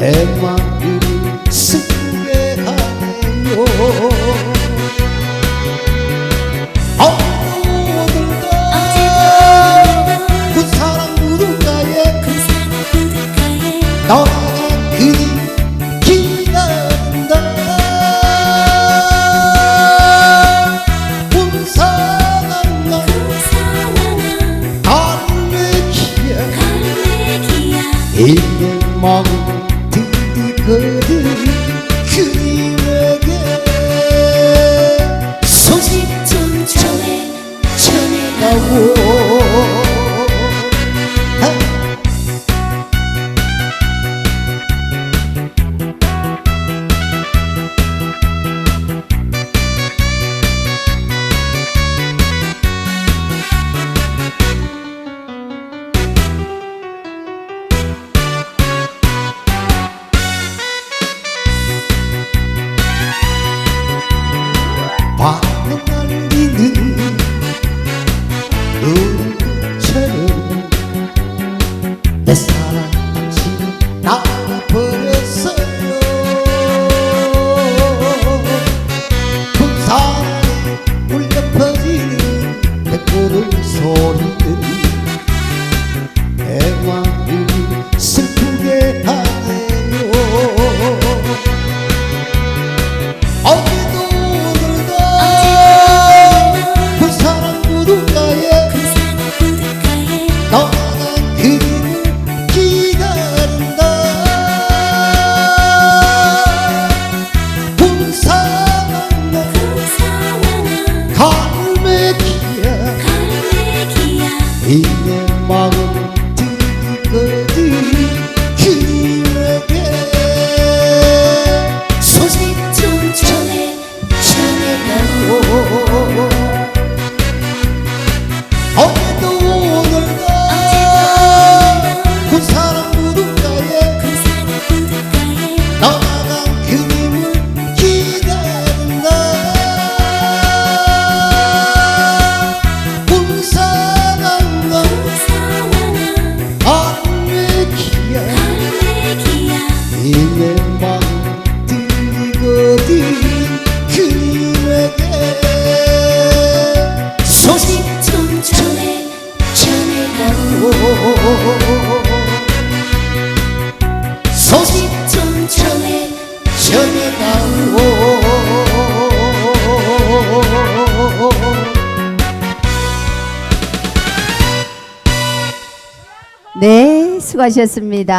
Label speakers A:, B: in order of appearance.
A: 내 마음을 슬프게 하네요 어디도 오늘도 그 사랑 무덤가에 떠나간 그리 기다린다 분사랑나 갈매기야 이내 마음 든든거든 그림 눈처럼 내 사랑 당신은 나가버렸어요. 군산에 울려 퍼지는 백구름 소리는
B: 네, 수고하셨습니다.